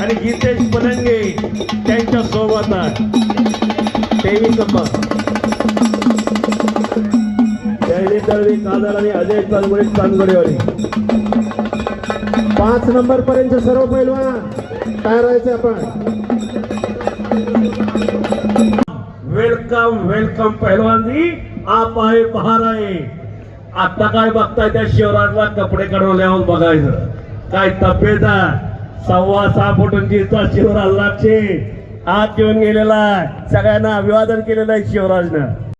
आणि गीतेश पलंगे त्यांच्यासोबत आहे तेवीस नंबर. जयदीप दळवी कादर आणि अजय चांदगुडे चांदगडेवाडी पाच नंबर पर्यंत सर्व पैलवान तयार व्हायचे आपण. वेलकम वेलकम पहिलवानजी आप आहे पहार आहे आता काय बघताय त्या शिवराजला कपडे काढून बघायचं. काय तब्येत आहे? सव्वा सहा फुटांचीचा शिवराज लागचे आत घेऊन गेलेला आहे. सगळ्यांना अभिवादन केलेलं आहे शिवराजनं.